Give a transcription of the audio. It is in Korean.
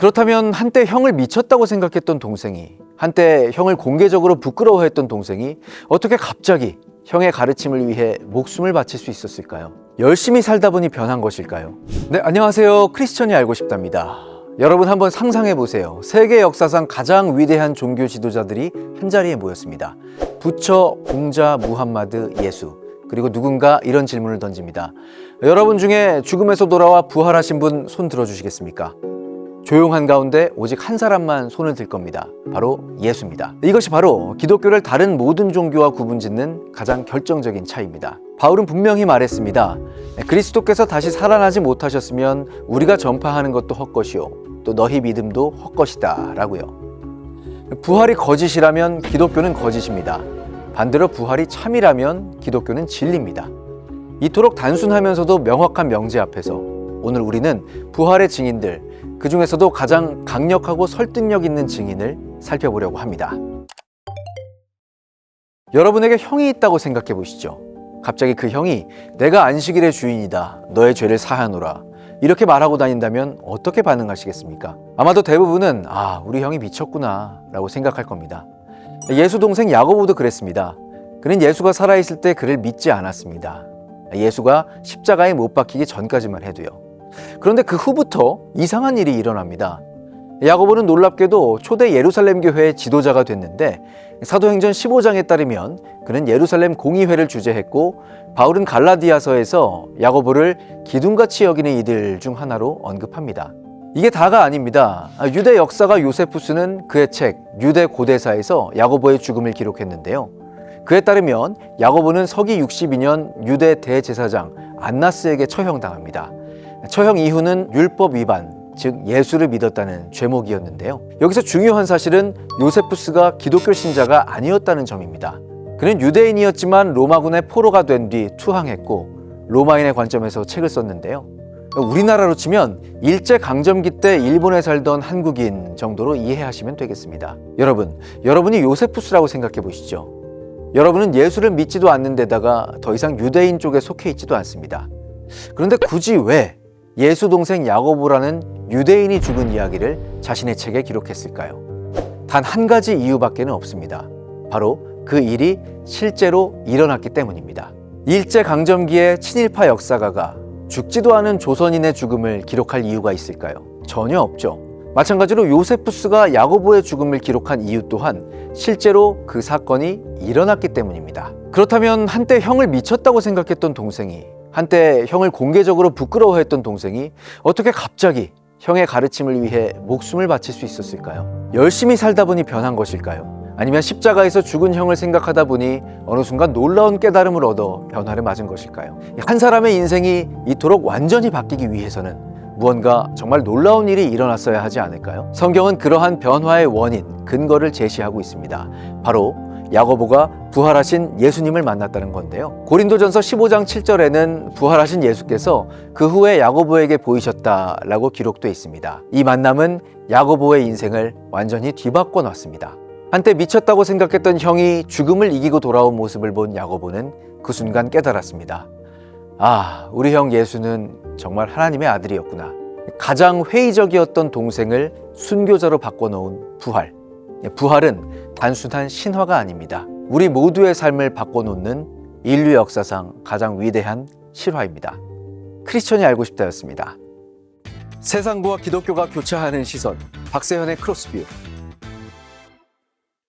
그렇다면 한때 형을 미쳤다고 생각했던 동생이 한때 형을 공개적으로 부끄러워했던 동생이 어떻게 갑자기 형의 가르침을 위해 목숨을 바칠 수 있었을까요? 열심히 살다 보니 변한 것일까요? 네, 안녕하세요. 크리스천이 알고 싶답니다. 여러분 한번 상상해 보세요. 세계 역사상 가장 위대한 종교 지도자들이 한 자리에 모였습니다. 부처, 공자, 무함마드, 예수. 그리고 누군가 이런 질문을 던집니다. 여러분 중에 죽음에서 돌아와 부활하신 분 손 들어 주시겠습니까? 조용한 가운데 오직 한 사람만 손을 들 겁니다. 바로 예수입니다. 이것이 바로 기독교를 다른 모든 종교와 구분짓는 가장 결정적인 차이입니다. 바울은 분명히 말했습니다. 그리스도께서 다시 살아나지 못하셨으면 우리가 전파하는 것도 헛것이요. 또 너희 믿음도 헛것이다. 라고요. 부활이 거짓이라면 기독교는 거짓입니다. 반대로 부활이 참이라면 기독교는 진리입니다. 이토록 단순하면서도 명확한 명제 앞에서 오늘 우리는 부활의 증인들, 그 중에서도 가장 강력하고 설득력 있는 증인을 살펴보려고 합니다. 여러분에게 형이 있다고 생각해 보시죠. 갑자기 그 형이 내가 안식일의 주인이다. 너의 죄를 사하노라. 이렇게 말하고 다닌다면 어떻게 반응하시겠습니까? 아마도 대부분은 아, 우리 형이 미쳤구나 라고 생각할 겁니다. 예수 동생 야고보도 그랬습니다. 그는 예수가 살아있을 때 그를 믿지 않았습니다. 예수가 십자가에 못 박히기 전까지만 해도요. 그런데 그 후부터 이상한 일이 일어납니다. 야고보는 놀랍게도 초대 예루살렘 교회의 지도자가 됐는데 사도행전 15장에 따르면 그는 예루살렘 공의회를 주재했고 바울은 갈라디아서에서 야고보를 기둥같이 여기는 이들 중 하나로 언급합니다. 이게 다가 아닙니다. 유대 역사가 요세푸스는 그의 책 유대 고대사에서 야고보의 죽음을 기록했는데요. 그에 따르면 야고보는 서기 62년 유대 대제사장 안나스에게 처형당합니다. 처형 이후는 율법 위반, 즉 예수를 믿었다는 죄목이었는데요. 여기서 중요한 사실은 요세푸스가 기독교 신자가 아니었다는 점입니다. 그는 유대인이었지만 로마군의 포로가 된 뒤 투항했고 로마인의 관점에서 책을 썼는데요. 우리나라로 치면 일제 강점기 때 일본에 살던 한국인 정도로 이해하시면 되겠습니다. 여러분, 여러분이 요세푸스라고 생각해 보시죠. 여러분은 예수를 믿지도 않는 데다가 더 이상 유대인 쪽에 속해 있지도 않습니다. 그런데 굳이 왜 예수 동생 야고보라는 유대인이 죽은 이야기를 자신의 책에 기록했을까요? 단 한 가지 이유밖에는 없습니다. 바로 그 일이 실제로 일어났기 때문입니다. 일제 강점기의 친일파 역사가가 죽지도 않은 조선인의 죽음을 기록할 이유가 있을까요? 전혀 없죠. 마찬가지로 요세푸스가 야고보의 죽음을 기록한 이유 또한 실제로 그 사건이 일어났기 때문입니다. 그렇다면 한때 형을 미쳤다고 생각했던 동생이 한때 형을 공개적으로 부끄러워했던 동생이 어떻게 갑자기 형의 가르침을 위해 목숨을 바칠 수 있었을까요? 열심히 살다 보니 변한 것일까요? 아니면 십자가에서 죽은 형을 생각하다 보니 어느 순간 놀라운 깨달음을 얻어 변화를 맞은 것일까요? 한 사람의 인생이 이토록 완전히 바뀌기 위해서는 무언가 정말 놀라운 일이 일어났어야 하지 않을까요? 성경은 그러한 변화의 원인, 근거를 제시하고 있습니다. 바로 야고보가 부활하신 예수님을 만났다는 건데요. 고린도전서 15장 7절에는 부활하신 예수께서 그 후에 야고보에게 보이셨다라고 기록되어 있습니다. 이 만남은 야고보의 인생을 완전히 뒤바꿔 놨습니다. 한때 미쳤다고 생각했던 형이 죽음을 이기고 돌아온 모습을 본 야고보는 그 순간 깨달았습니다. 아, 우리 형 예수는 정말 하나님의 아들이었구나. 가장 회의적이었던 동생을 순교자로 바꿔놓은 부활. 부활은 단순한 신화가 아닙니다. 우리 모두의 삶을 바꿔놓는 인류 역사상 가장 위대한 실화입니다. 크리스천이 알고 싶다였습니다. 세상과 기독교가 교차하는 시선, 박세현의 크로스뷰.